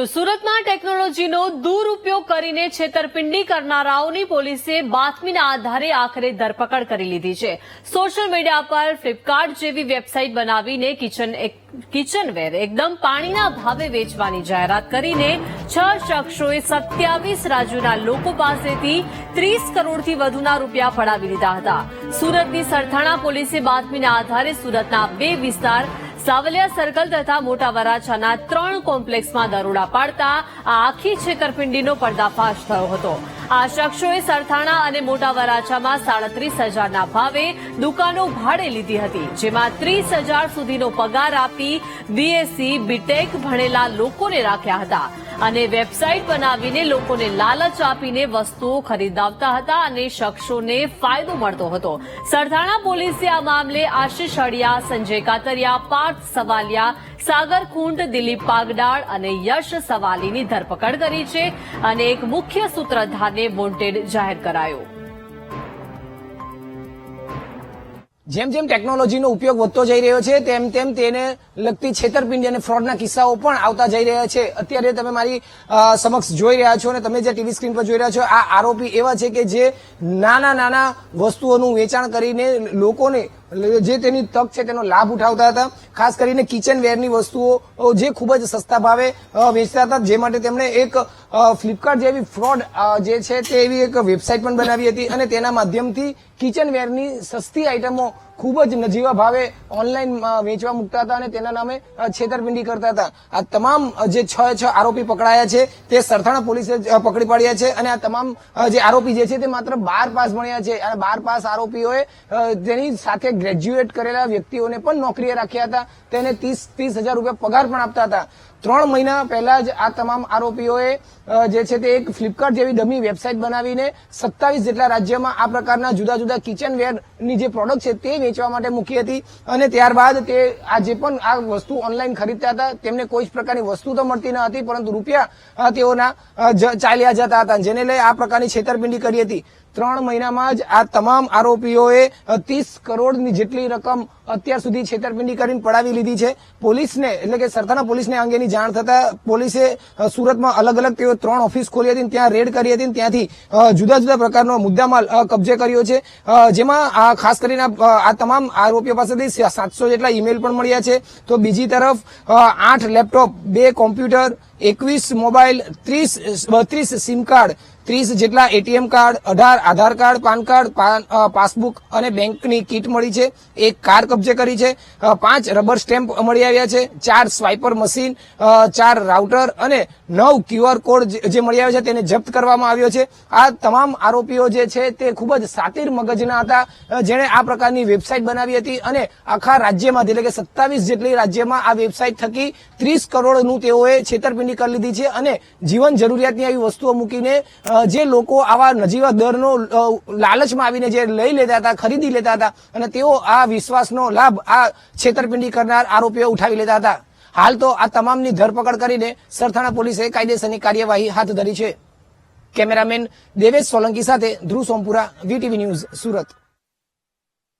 તો સુરતમાં ટેકનોલોજીનો દુરુપયોગ કરીને છેતરપિંડી કરનારાઓની પોલીસે બાતમીના આધારે આખરે ધરપકડ કરી લીધી છે. સોશિયલ મીડિયા પર ફ્લિપકાર્ટ જેવી વેબસાઇટ બનાવીને કિચન કિચનવેર એકદમ પાણીના ભાવે વેચવાની જાહેરાત કરીને છ શખ્સોએ સત્યાવીસ રાજ્યોના લોકો પાસેથી ત્રીસ કરોડથી વધુના રૂપિયા પડાવી લીધા હતા. સુરતની સરથાણા પોલીસે બાતમીના આધારે સુરતના બે વિસ્તાર સાવલિયા સર્કલ તથા મોટા વરાછાના ત્રણ કોમ્પ્લેક્સમાં દરોડા પાડતા આ આખી છેતરપિંડીનો પર્દાફાશ થયો હતો. આ શખ્સોએ સરથાણા અને મોટા વરાછામાં સાડત્રીસ હજારના ભાવે દુકાનો ભાડે લીધી હતી, જેમાં ત્રીસ હજાર સુધીનો પગાર આપી બીએસસી બીટેક ભણેલા લોકોને રાખ્યા હતા. અને વેબસાઇટ બનાવીને લોકોને લાલચ આપીને વસ્તુઓ ખરીદાવતા હતા અને શખ્સોને ફાયદો મળતો હતો. સરથાણા પોલીસે આ મામલે આશિષ હળિયા સંજય કાતરિયા, પાર્થ સવાલિયા સાગર કુંડ દિલીપ પાગડાળ અને યશ સવાલીની ધરપકડ કરી છે અને એક મુખ્ય સૂત્રધારને વોન્ટેડ જાહેર કરાયો. જેમ જેમ ટેકનોલોજીનો ઉપયોગ વધતો જઈ રહ્યો છે, તેમ તેમ તેને લગતી છેતરપિંડી અને ફ્રોડના કિસ્સાઓ પણ આવતા જઈ રહ્યા છે. અત્યારે તમે મારી સમક્ષ જોઈ રહ્યા છો અને તમે જે ટીવી સ્ક્રીન પર જોઈ રહ્યા છો, આ આરોપી એવા છે કે જે નાના નાના વસ્તુઓનું વેચાણ કરીને લોકોને જે તેની તક છે તેનો લાભ ઉઠાવતા હતા, ખાસ કરીને કિચન વેરની વસ્તુઓ જે ખૂબ જ સસ્તા ભાવે વેચતા હતા, જે માટે તેમણે એક ફ્લિપકાર્ટ જેવી ફ્રોડ જે છે તે એવી એક વેબસાઇટ પણ બનાવી હતી અને તેના માધ્યમથી કિચન વેરની સસ્તી આઇટમો ખૂબ જ નજીવા ભાવે ઓનલાઈન વેચવા મૂકતા હતા અને તેના નામે છેતરપિંડી કરતા હતા. આ તમામ જે છ છ આરોપી પકડાયા છે, તે સરથાણા પોલીસે પકડી પાડ્યા છે અને આ તમામ જે આરોપી જે છે તે માત્ર બાર પાસ ભણ્યા છે અને બાર પાસ આરોપીઓએ તેની સાથે ગ્રેજ્યુએટ કરેલા વ્યક્તિઓને પણ નોકરીએ રાખ્યા હતા. તેને ત્રીસ ત્રીસ હજાર રૂપિયા પગાર પણ આપતા હતા. ત્રણ મહિના પહેલા જ આ તમામ આરોપીઓએ જે છે તે એક ફ્લિપકાર્ટ જેવી ડમી વેબસાઇટ બનાવીને સત્તાવીસ જેટલા રાજ્યમાં આ પ્રકારના જુદા જુદા કિચન વેરની જે પ્રોડક્ટ છે તે વેચવા માટે મૂકી હતી અને ત્યારબાદ તે આ જે પણ આ વસ્તુ ઓનલાઈન ખરીદતા હતા, તેમને કોઈ જ પ્રકારની વસ્તુ તો મળતી ન હતી, પરંતુ રૂપિયા તેઓના ચાલ્યા જતા હતા, જેને લઈ આ પ્રકારની છેતરપિંડી કરી હતી. ત્રણ મહિનામાં જ આ તમામ આરોપીઓએ ત્રીસ કરોડની જેટલી રકમ અત્યાર સુધી છેતરપિંડી કરીને પડાવી લીધી છે. પોલીસને, એટલે કે સરકારના પોલીસને આ અંગેની જાણ થતા પોલીસે સુરતમાં અલગ અલગ તેઓ ત્રણ ઓફિસ ખોલી હતી ત્યાં રેડ કરી હતી ત્યાંથી જુદા જુદા પ્રકારનો મુદ્દામાલ કબજે કર્યો છે. જેમાં આ ખાસ કરીને આ આ તમામ આરોપીઓ પાસેથી સાતસો જેટલા ઈમેલ પણ મળ્યા છે. તો બીજી તરફ આઠ લેપટોપ, બે કોમ્પ્યુટર, એકવીસ મોબાઈલ, ત્રીસ બત્રીસ સિમ કાર્ડ ત્રીસ જેટલા એટીએમ કાર્ડ, અઢાર Aadhaar card, PAN card passbook અને બેંકની કીટ મળી છે. એક કાર કબજે કરી છે. પાંચ રબર સ્ટેમ્પ મળી આવ્યા છે. ચાર સ્વાઇપર મશીન ચાર રાઉટર અને નવ ક્યુઆર કોડ જે મળી આવ્યા છે તેને જપ્ત કરવામાં આવ્યો છે. આ તમામ આરોપીઓ જે છે તે ખૂબ જ સાતીર મગજના હતા. જેણે આ પ્રકારની વેબસાઇટ બનાવી હતી અને આખા રાજ્યમાં, એટલે કે સત્તાવીસ જેટલી રાજ્યમાં આ વેબસાઇટ થકી ત્રીસ કરોડનું તેઓએ છેતરપિંડી કરી લીધી છે અને જીવન જરૂરિયાતની આવી વસ્તુઓ મૂકીને જે લોકો આવા નજીવા દરનો લાલચમાં આવીને જે લઈ લેતા હતા, ખરીદી લેતા હતા, અને તેઓ આ વિશ્વાસનો લાભ આ છેતરપિંડી કરનાર આરોપીઓ ઉઠાવી લેતા હતા. હાલ તો આ તમામની ધરપકડ કરીને સરથાણા પોલીસે કાયદેસરની કાર્યવાહી હાથ ધરી છે. કેમેરામેન દેવેશ સોલંકી સાથે ધ્રુવ સોમપુરા, વીટીવી ન્યૂઝ, સુરત.